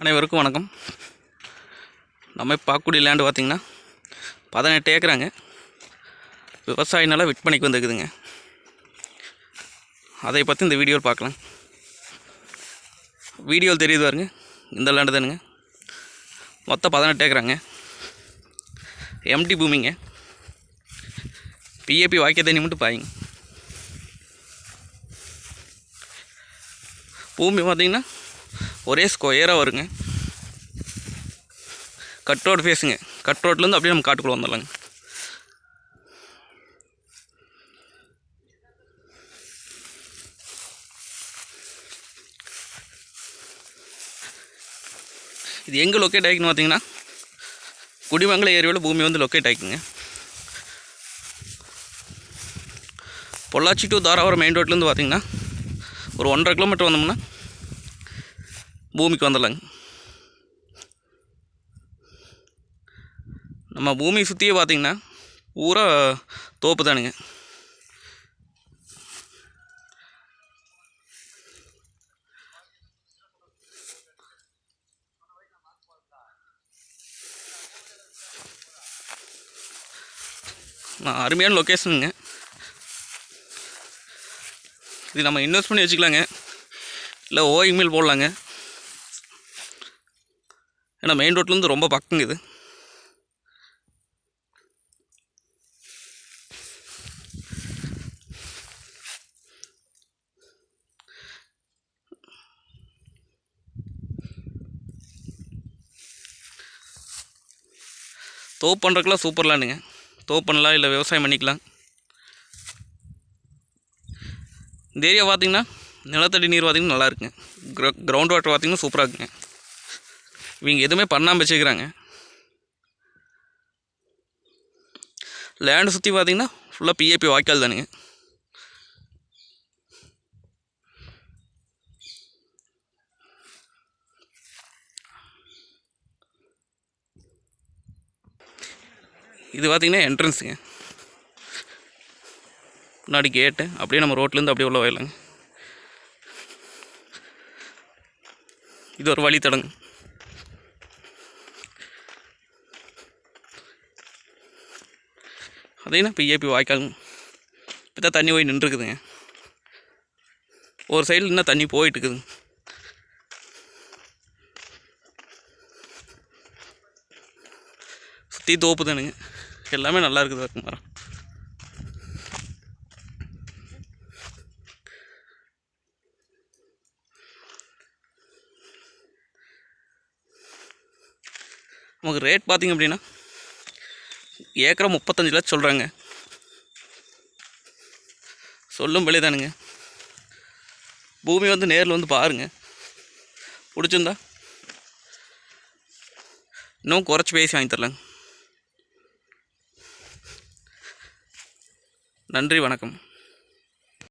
அனைவருக்கும் வணக்கம். நம்ம பார்க்கக்கூடிய லேண்டு பார்த்திங்கன்னா பதினெட்டு ஏக்கராங்க. விவசாய நிலம் விற்பனைக்கு வந்துருக்குதுங்க. அதை பற்றி இந்த வீடியோவில் பார்க்கலாம் வீடியோவில் தெரியுது பாருங்க. இந்த லேண்டு தானுங்க. மொத்தம் பதினெட்டு ஏக்கராங்க. எம்டி பூமிங்க. பிஏபி வாக்கிய தண்ணி மட்டும் பாய்ங்க. பூமி பார்த்திங்கன்னா ஒரே ஸ்கொயராக வருங்க. கட் ரோடு ஃபேஸுங்க கட் ரோட்லேருந்து அப்படியே நம்ம காட்டுக்குள்ளே வந்துடலாங்க. இது எங்கே லொக்கேட் ஆகிக்குன்னு பார்த்தீங்கன்னா குடிமங்கல ஏரியாவில் பூமி வந்து லொக்கேட் ஆகிக்குங்க. பொள்ளாச்சி டு தாராபுரம் மெயின் ரோட்லேருந்து பார்த்தீங்கன்னா ஒரு ஒன்றரை கிலோமீட்டர் வந்தோம்னா பூமிக்கு வந்துடலாங்க. நம்ம பூமி சுற்றியே பார்த்தீங்கன்னா பூரா தோப்பு தானுங்க. நான் அருமையான லொக்கேஷனுங்க இது நம்ம இன்வெஸ்ட் பண்ணி வச்சுக்கலாங்க. இல்லை ஓயிங் மில் போடலாங்க. ஏன்னா மெயின் ரோட்லேருந்து ரொம்ப பக்கங்க இது. தோப்பு பண்ணுறதுக்குலாம் சூப்பர்லானுங்க தோப்பு பண்ணலாம் இல்லை விவசாயம் பண்ணிக்கலாம். இந்த ஏரியா பார்த்தீங்கன்னா நிலத்தடி நீர் பார்த்திங்கன்னா நல்லா இருக்குங்க. வாட்டர் பார்த்தீங்கன்னா சூப்பராக இருக்குங்க. இவங்க எதுவுமே பண்ணாமல் வச்சுக்கிறாங்க லேண்டை சுற்றி பார்த்தீங்கன்னா ஃபுல்லாக பிஏபி வாய்க்கால் தானுங்க. இது பார்த்தீங்கன்னா என்ட்ரன்ஸுங்க முன்னாடி கேட்டு அப்படியே நம்ம ரோட்லேருந்து அப்படியே உள்ள வயலுங்க இது ஒரு வழி தடங்க அதேனா பிஏபி வாய்க்காலுங்க இப்போ தான் தண்ணி போய் நின்றுருக்குதுங்க. ஒரு சைடில் இன்னும் தண்ணி போயிட்டு இருக்குதுங்க சுற்றி தோப்பு தானுங்க எல்லாமே நல்லா இருக்குது பாருங்க மரம். நமக்கு ரேட் பார்த்திங்க அப்படின்னா ஏக்கரை முப்பத்தஞ்சு லட்சம் சொல்கிறாங்க சொல்லும் விலை தானுங்க. பூமி வந்து நேரில் வந்து பாருங்கள் பிடிச்சிருந்தா? இன்னும் குறைச்சி பேசி வாங்கி தரலாங்க. நன்றி வணக்கம்.